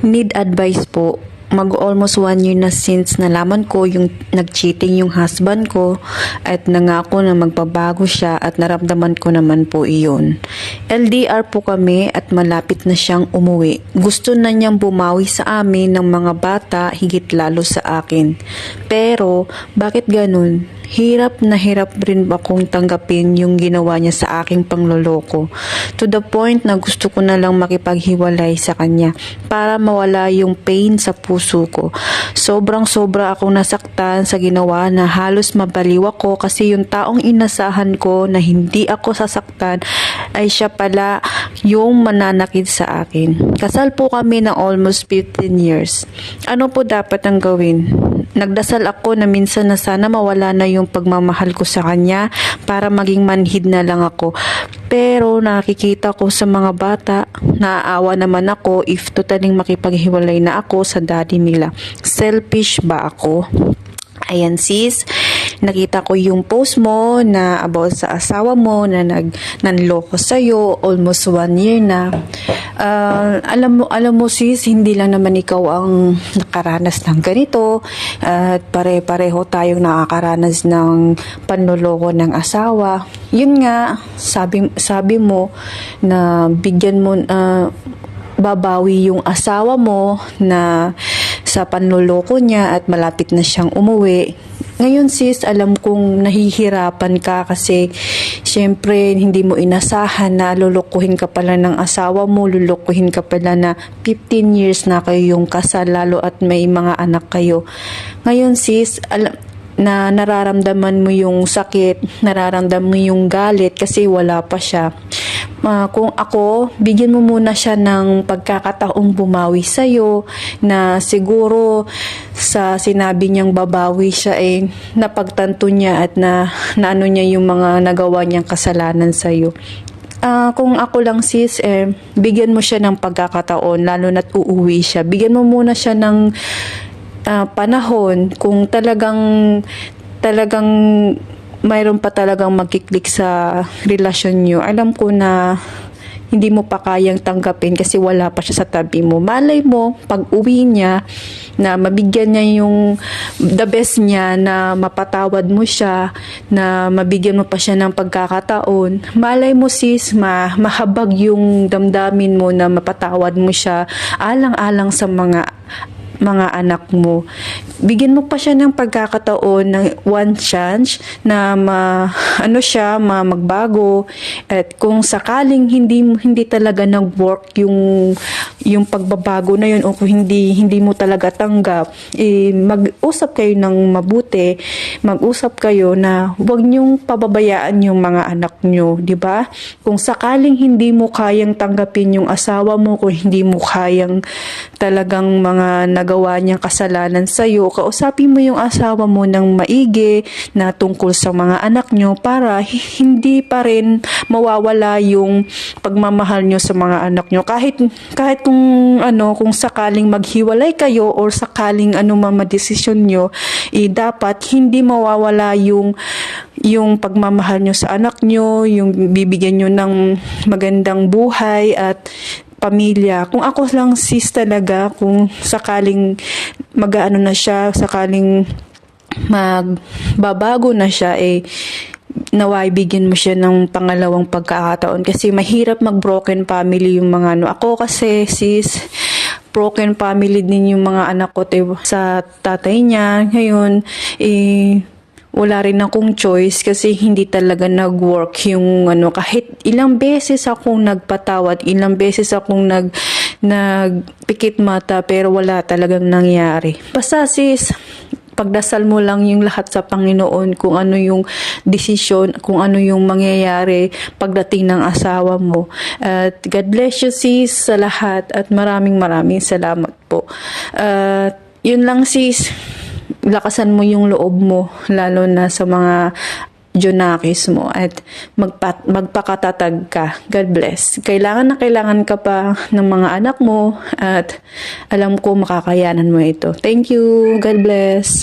Need advice po. Mag almost one year na since nalaman ko yung nag-cheating yung husband ko at nangako na magbabago siya at naramdaman ko naman po iyon. LDR po kami at malapit na siyang umuwi. Gusto na niyang bumawi sa amin ng mga bata higit lalo sa akin. Pero bakit ganun? Hirap na hirap rin akong tanggapin yung ginawa niya sa aking pangloloko. To the point na gusto ko na lang makipaghiwalay sa kanya para mawala yung pain sa puso ko. Sobrang sobra akong nasaktan sa ginawa na halos mabaliw ako kasi yung taong inasahan ko na hindi ako sasaktan ay siya pala yung mananakit sa akin. Kasal po kami ng almost 15 years. Ano po dapat ang gawin? Nagdasal ako na minsan na sana mawala na yung pagmamahal ko sa kanya para maging manhid na lang ako. Pero nakikita ko sa mga bata, naaawa naman ako if totaling makipaghiwalay na ako sa daddy nila. Selfish ba ako? Ayan sis, nakita ko yung post mo na about sa asawa mo na nag nanloko sa'yo almost one year na. Ah, alam mo, alam mo sis, hindi lang naman ikaw ang nakaranas ng ganito at pare-pareho tayong nakakaranas ng panloloko ng asawa. Yun nga, sabi, sabi mo na bigyan mo, ah, babawi yung asawa mo na sa panloloko niya at malapit na siyang umuwi. Ngayon sis, alam kong nahihirapan ka kasi syempre hindi mo inasahan na lulukuhin ka pala ng asawa mo, lulukuhin ka pala na 15 years na kayo yung kasal lalo at may mga anak kayo. Ngayon sis, alam, na nararamdaman mo yung sakit, nararamdaman mo yung galit kasi wala pa siya. Ah, kung ako, bigyan mo muna siya ng pagkakataong bumawi sa'yo na siguro sa sinabi niyang babawi siya eh napagtanto niya at na naano niya yung mga nagawa niyang kasalanan sa'yo. Ah, kung ako lang sis, eh, bigyan mo siya ng pagkakataon, lalo na't uuwi siya. Bigyan mo muna siya ng ah, panahon kung talagang talagang mayroon pa talagang magkiklik sa relasyon nyo. Alam ko na hindi mo pa kayang tanggapin kasi wala pa siya sa tabi mo. Malay mo, pag uwi niya, na mabigyan niya yung the best niya na mapatawad mo siya, na mabigyan mo pa siya ng pagkakataon. Malay mo sis, ma mahabag yung damdamin mo na mapatawad mo siya alang-alang sa mga mga anak mo. Bigyan mo pa siya ng pagkakataon ng one chance na ma, ano siya, ma, magbago. At kung sakaling hindi hindi talaga nag-work yung yung pagbabago na yun o kung hindi hindi mo talaga tanggap, eh, mag-usap kayo ng mabuti, mag-usap kayo na huwag niyong pababayaan yung mga anak niyo, di ba? Kung sakaling hindi mo kayang tanggapin yung asawa mo, kung hindi mo kayang talagang mga nagawa niyang kasalanan sa iyo, kausapin mo yung asawa mo ng maigi na tungkol sa mga anak niyo para hindi pa rin mawawala yung pagmamahal niyo sa mga anak niyo. Kahit kahit kung ano, kung sakaling maghiwalay kayo or sakaling ano man madesisyon niyo, eh, dapat hindi mawawala yung yung pagmamahal nyo sa anak nyo, yung bibigyan nyo ng magandang buhay at pamilya. Kung ako lang sis talaga, kung sakaling mag-ano na siya, sakaling magbabago na siya, eh, naway bigyan mo siya ng pangalawang pagkakataon kasi mahirap mag-broken family yung mga ano. Ako kasi sis, broken family din yung mga anak ko te, sa tatay niya. Ngayon, eh, wala rin akong choice kasi hindi talaga nag-work yung ano kahit ilang beses akong nagpatawad ilang beses akong nag nagpikit mata pero wala talagang nangyari basta sis pagdasal mo lang yung lahat sa Panginoon kung ano yung desisyon, kung ano yung mangyayari pagdating ng asawa mo. At God bless you sis sa lahat at maraming maraming salamat po. At yun lang sis, lakasan mo yung loob mo lalo na sa mga Jonakis mo at magpa, magpakatatag ka. God bless. Kailangan na kailangan ka pa ng mga anak mo at alam ko makakayanan mo ito. Thank you. God bless.